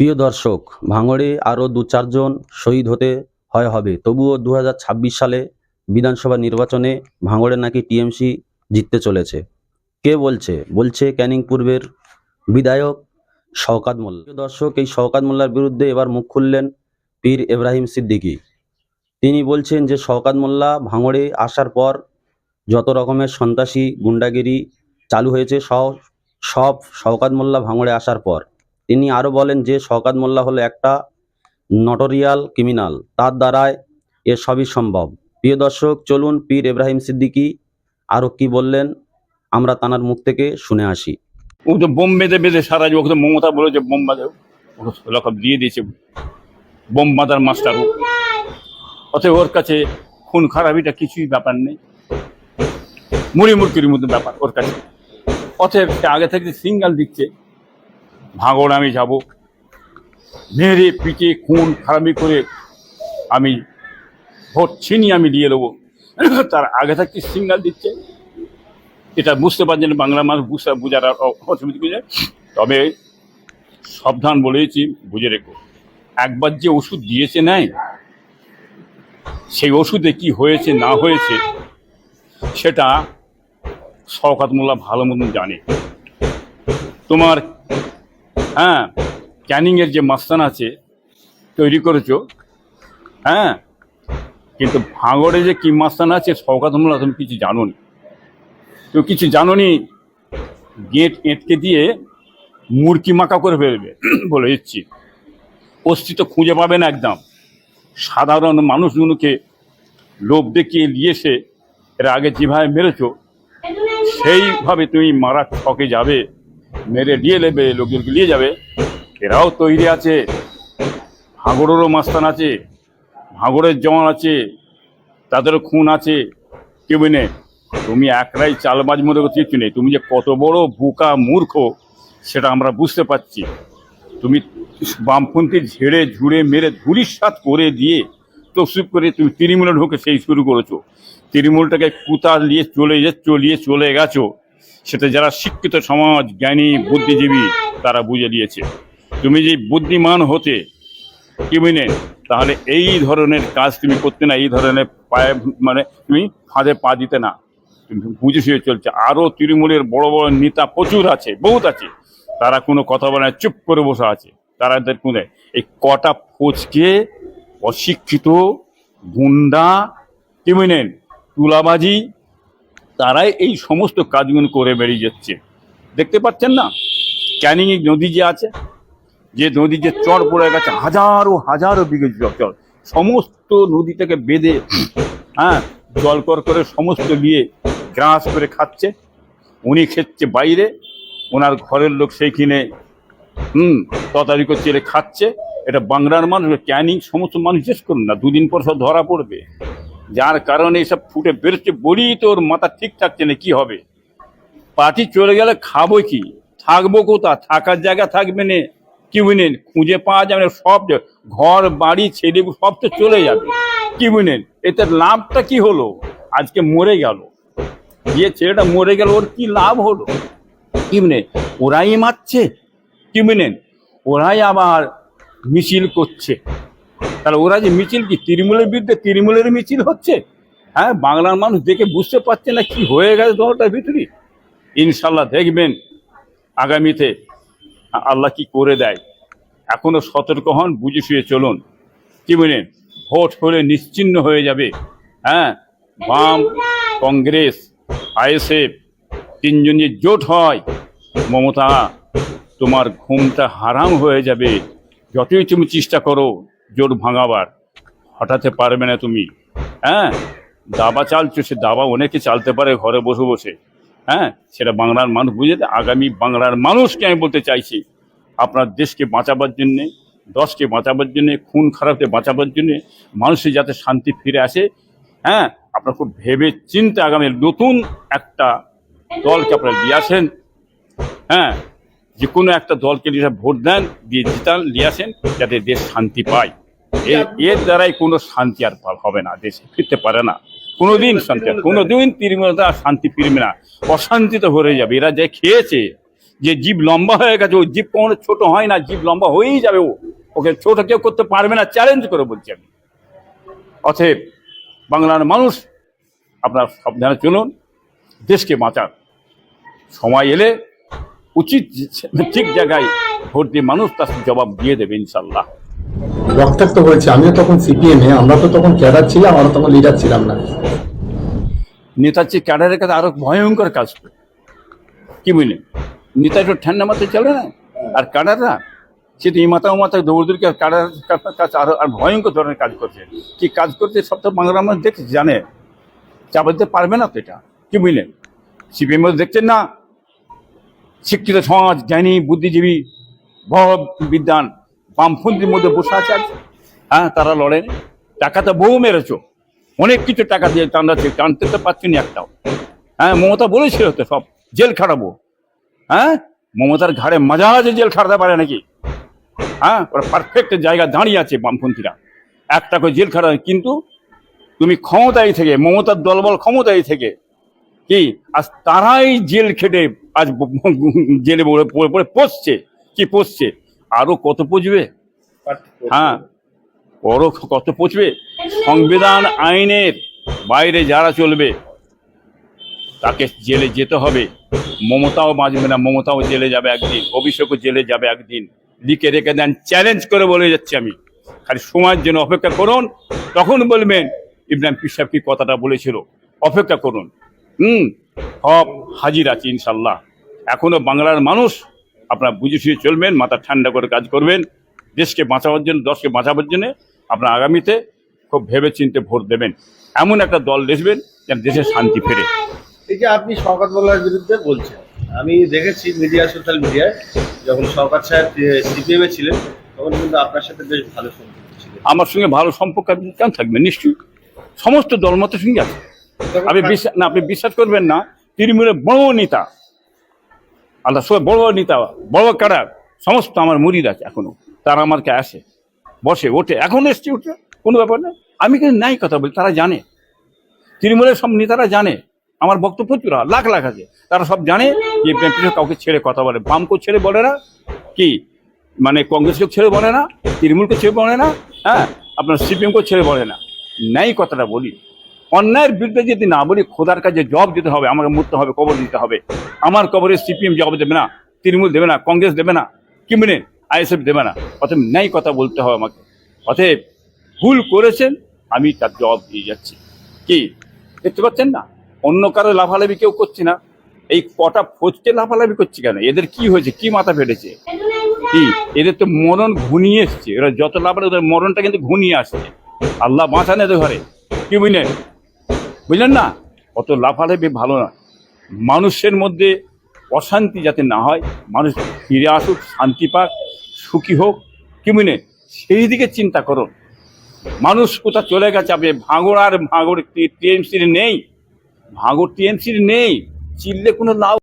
প্রিয় দর্শক, ভাঙড়ে আরও দু চারজন শহীদ হতে হয় হবে। তবুও দু হাজার ছাব্বিশ সালে বিধানসভা নির্বাচনে ভাঙড়ে নাকি টিএমসি জিততে চলেছে। কে বলছে? বলছে ক্যানিং পূর্বের বিধায়ক শওকাত মোল্লা। প্রিয় দর্শক, এই শওকাত মোল্লার বিরুদ্ধে এবার মুখ খুললেন পীর এব্রাহিম সিদ্দিকী। তিনি বলছেন যে শওকাত মোল্লা ভাঙড়ে আসার পর যত রকমের সন্ত্রাসী গুন্ডাগিরি চালু হয়েছে, সব সব শওকাত মোল্লা ভাঙড়ে আসার পর। তিনি আরও বলেন যে শওকাত মোল্লা হলো একটা নটোরিয়াল ক্রিমিনাল। তার দ্বারায় এ সবই সম্ভব। প্রিয় দর্শক, চলুন পীর এব্রাহিম সিদ্দিকী আরও কি বললেন, আমরা তানার মুখ থেকে শুনে আসি। ও তো বোম বেঁধে বেঁধে সারা ওকে তো মমতা বলে যে বোম বাঁধে। লকআপ দিয়ে দিয়েছে। বোম বাঁধার মাস্টার ও। অতএব ওর কাছে খুন খারাপিটা কিছুই ব্যাপার নেই। মুড়ি মুড়কির মতো ব্যাপার ওর কাছে। অতএব আগে থেকে সিঙ্গাল দিচ্ছে ভাঙড় আমি যাব। মেরে, পিটে, খুন, খারাপি করে আমি ভোট ছিনিয়ে আমি দিয়ে দেবো। তার আগে থাকতে সিগনাল দিচ্ছে। এটা বুঝতে পারছেন বাংলা মানুষ বুঝতে বুঝার অসুবিধা নেই। তবে সাবধান বলেছি, বুঝে রেখো। একবার যে ওষুধ দিয়েছে নাই, সেই ওষুধে কি হয়েছে, না হয়েছে, সেটা শওকাত মোল্লা ভালো মতন জানে। তোমার হ্যাঁ ক্যানিংয়ের যে মাস্তান আছে, তৈরি করেছ। হ্যাঁ কিন্তু ভাঙড়ে যে কি মাস্তান আছে শওকাত মোল্লা তুমি কিছু জানো না তো কিছু জানোনি, গেট এঁটকে দিয়ে মুরকি মাকা করে ফেলবে বলে দিচ্ছি। অস্তিত্ব খুঁজে পাবে না একদম। সাধারণ মানুষগুলোকে লোভ দেখিয়ে নিয়ে দিয়েছে এর আগে যেভাবে মেরেছ, সেইভাবে তুমি মারা ঠকে যাবে। মেরে দিয়ে নেবে, লোকজনকে নিয়ে যাবে। এরাও তৈরি আছে। ভাঙড়েরও মাস্তান আছে। ভাঙড়ের জওয়ান আছে। তাদেরও খুন আছে। কেউ নেই। তুমি একলাই চালবাজ মনে করতে কিছু নেই। তুমি যে কত বড় বোকা মূর্খ, সেটা আমরা বুঝতে পারছি। তুমি বামপন্থী ঝেড়ে, ঝুড়ে, মেরে ধুলিসাত করে দিয়ে তসুপ করে তুমি তৃণমূলে ঢুকে সেই শুরু করেছ। তৃণমূলটাকে কুতা নিয়ে চলে যে চলিয়ে চলে গেছো। সেটা যারা শিক্ষিত সমাজ, জ্ঞানী, বুদ্ধিজীবী, তারা বুঝে দিয়েছে। তুমি যে বুদ্ধিমান হতে কি বুঝলে তাহলে এই ধরনের কাজ তুমি করতে না, এই ধরনের পায়ে মানে তুমি ফাঁদে পা দিতে না। বুঝে শুয়ে চলছে। আরও তৃণমূলের বড় বড় নেতা প্রচুর আছে, বহুত আছে। তারা কোনো কথা বলে চুপ করে বসে আছে। তারা দেখুন এই কটা ফোচকে অশিক্ষিত, গুন্ডা কি বুঝলেন তুলাবাজি তারাই এই সমস্ত কাজগুলো করে বেরিয়ে যাচ্ছে। দেখতে পাচ্ছেন না? ক্যানিং নদী যে আছে, যে নদী যে চর পড়ে গেছে, হাজারো হাজারো বিঘে চর সমস্ত নদী থেকে বেঁধে হ্যাঁ জল কর সমস্ত নিয়ে গ্রাস করে খাচ্ছে। উনি খেচ্ছে বাইরে, ওনার ঘরের লোক সেইখানে, হুম তদারি করছে খাচ্ছে। এটা বাংলার মানুষ ক্যানিং সমস্ত মানুষ শেষ করুন না, দুদিন পর সব ধরা পড়বে। যার কারণে এসব ফুটে বেরোচ্ছে বলি তো ওর মাথা ঠিক থাকছে না, কি হবে? পার্টি চলে গেলে খাব কি? থাকব কোথা থাকার জায়গা থাকবে না। কি বুঝলেন? খুঁজে পাওয়া যাবে না, সব ঘর, বাড়ি, ছেলে, সব তো চলে যাবে। কি বুঝলেন? এতে লাভটা কি হলো? আজকে মরে গেল। যে ছেলেটা মরে গেল, ওর কি লাভ হলো? কি বুঝলেন? ওরাই মারছে? কি বুঝলেন? ওরাই আবার মিছিল করছে। তাহলে ওরা যে মিছিল কি, তৃণমূলের বিরুদ্ধে তৃণমূলের মিছিল হচ্ছে? হ্যাঁ বাংলার মানুষ দেখে বুঝতে পারছে না কি হয়ে গেছে দলটার ভিতরে। ইনশাল্লাহ দেখবেন আগামীতে আল্লাহ কি করে দেয়। এখনও সতর্ক হন, বুঝে শুয়ে চলুন। কি বলেন ভোট হলে নিশ্চিন্ন হয়ে যাবে। হ্যাঁ বাম, কংগ্রেস, আইএসএফ, তিনজন যে জোট হয়, মমতা, তোমার ঘুমটা হারাম হয়ে যাবে। যতই তুমি চেষ্টা করো জোট ভাঙাবার। হঠাতে পারবে না তুমি। হ্যাঁ? দাবা চালছো, সে দাবা অনেকে চালতে পারে, ঘরে বসে বসে। হ্যাঁ? সেটা বাংলার মানুষ বুঝেতে আগামী বাংলার মানুষকে আমি বলতে চাইছি, আপনার দেশকে বাঁচাবার জন্যে, দশকে বাঁচাবার জন্যে, খুন খারাপকে বাঁচাবার জন্যে মানুষের যাতে শান্তি ফিরে আসে। হ্যাঁ? আপনার খুব ভেবে চিন্তা আগামী নতুন একটা দলকে আপনারা দিয়ে আসেন। হ্যাঁ? যে কোনো একটা দলকে নিয়ে ভোট দেন, দিয়ে জিতান, নিয়ে আসেন, যাতে দেশ শান্তি পায়। এর দ্বারাই কোনো শান্তি আর হবে না, দেশে ফিরতে পারে না। কোনোদিন শান্তি কোনোদিন দ্বারা শান্তি ফিরবে না। অশান্তিতে ভরে যাবে। এরা যে খেয়েছে, যে জীব লম্বা হয়ে গেছে ও জীব কখনো ছোট হয় না, জীব লম্বা হয়েই যাবে ও। ওকে ছোট কেউ করতে পারবে না চ্যালেঞ্জ করে বলছি আমি। অতএব বাংলার মানুষ, আপনার সাবধানে চলুন, দেশকে বাঁচান। সময় এলে উচিত ঠিক জায়গায় ভোট দিয়ে মানুষ তার জবাব দিয়ে দেবে ইনশাল্লাহ রক্তাক্ত হয়েছে। আমিও তখন সিপিএম আমরা তো তখন ক্যাডার ছিলাম, আমরা তখন লিডার ছিলাম না। চেয়ে ক্যাডারের কাছে আরও ভয়ঙ্কর কাজ কি বুঝলেন নেতা একটু ঠান্ডা মাথায় চলে না? আর ক্যাডাররা? সে তো এই মাথা ও মাথায় দৌড় দৌড় করে ক্যাডার কাছে আরও আর ভয়ঙ্কর ধরনের কাজ করছে। কি কাজ করছে সব তো বাংলা মানুষ দেখছে, জানে। চাপা দিতে পারবে না তো এটা। কি বুঝলেন সিপিএম দেখছেন না। শিক্ষিত সমাজ, জ্ঞানী, বুদ্ধিজীবী, ভব বিদ্যান বামপন্থীর মধ্যে বসে আছে। হ্যাঁ তারা লড়েন। টাকা তো বহু মেরেছ। অনেক কিছু টাকা দিয়ে টানাচ্ছে টানতে তো পারছি না একটাও। হ্যাঁ মমতা বলেছিল তো সব, জেল খাটাবো। হ্যাঁ মমতার ঘাড়ে মজা আছে জেল খাটাতে পারে নাকি? হ্যাঁ ওরা পারফেক্ট জায়গা দাঁড়িয়ে আছে বামপন্থীরা একটা করে জেল খাটাবে কিন্তু তুমি ক্ষমতায় থেকে, মমতার দলবল ক্ষমতায় থেকে, কি, আজ তারাই জেল খেটে আজ জেলে পড়ে, পড়ে- পড়ে পচছে কি পচছে আরও কত পচবে? হ্যাঁ বড় কত পচবে? সংবিধান আইনের বাইরে যারা চলবে, তাকে জেলে যেতে হবে। মমতাও বাঁচবে না, মমতাও জেলে যাবে একদিন, অভিষেকও জেলে যাবে একদিন। লিখে রেখে দেন চ্যালেঞ্জ করে বলে যাচ্ছি আমি। খালি সময়ের জন্য অপেক্ষা করুন, তখন বলবেন ইব্রাহিম পিসাব কি কথাটা বলেছিল? অপেক্ষা করুন। হুম, সব হাজির আছে ইনশাল্লাহ। এখনও বাংলার মানুষ আপনারা বুঝে শুয়ে চলবেন মাথা ঠান্ডা করে কাজ করবেন দেশকে বাঁচাবার জন্য দশকে বাঁচাবার জন্য আপনার আগামীতে খুব ভেবে চিনতে ভোট দেবেন। এমন একটা দল দেখবেন যেন দেশে শান্তি ফেরে। এই যে আপনি শওকত মোল্লার বিরুদ্ধে বলছেন আমি দেখেছি মিডিয়া সোশ্যাল মিডিয়ায় যখন শওকত সাহেব সিপিএম এ ছিলেন তখন কিন্তু আপনার সাথে বেশ ভালো সম্পর্ক ছিল। আমার সঙ্গে ভালো সম্পর্ক আপনি কেন থাকবে নিশ্চয়ই। সমস্ত দলমতের সঙ্গে আছে। আপনি বিশ্বাস না আপনি বিশ্বাস করবেন না তৃণমূলের বড় নেতা আল্লাহ সব বড় বড় নেতা, বড় বড় কারা সমস্ত আমার মুরিদ আছে এখনও। তারা আমার কে আসে, বসে, ওঠে। এখন এসছে উঠে কোনো ব্যাপার না আমি কিন্তু নাই কথা বলি, তারা জানে। তৃণমূলের সব নেতারা জানে, আমার বক্তব্য প্রচুর লাখ লাখ আছে। তারা সব জানে যে কাউকে ছেড়ে কথা বলে বামকেও ছেড়ে বলে না, কি? মানে কংগ্রেসকে ছেড়ে বলে না, তৃণমূলকে ছেড়ে বলে না হ্যাঁ? আপনার সিপিএমকে ছেড়ে বলে না। ন্যায় কথাটা বলি। অন্যায়ের বিরুদ্ধে যদি না বলি, খোদার কাছে জবাব দিতে হবে, আমাকে মরতে হবে, কবর দিতে হবে। আমার কবরে সিপিএম জবাব দেবে না, তৃণমূল দেবে না, কংগ্রেস দেবে না কি মানে আইএসএফ দেবে না। অতএব ন্যায় কথা বলতে হবে আমাকে। অতএব ভুল করেছেন, আমি তার জবাব দিয়ে যাচ্ছি। কি? দেখতে পাচ্ছেন না? অন্য কারও লাফালাফি কেউ করছে না। এই কটা ফোচকে লাফালাফি করছে কেন? এদের কি হয়েছে? কি মাথা ফেটেছে? কি? এদের তো মরণ ঘুনিয়ে এসছে। এরা যত লাফালে ওদের মরণটা কিন্তু ঘুনিয়ে আসছে। আল্লাহ বাঁচান এদের ঘরে। কি বুঝলেন বুঝলেন না? অত লাফালাফি ভালো না। মানুষের মধ্যে অশান্তি যাতে না হয়, মানুষ ফিরে আসুক, শান্তি পাক, সুখী হোক, কি বুঝলেন সেই দিকে চিন্তা করো। মানুষ কোথা চলে গেছে? আপনি ভাঙড় আর ভাঙড় টিএমসির নেই। ভাঙড় টিএমসির নেই। চিললে কোনো লাভ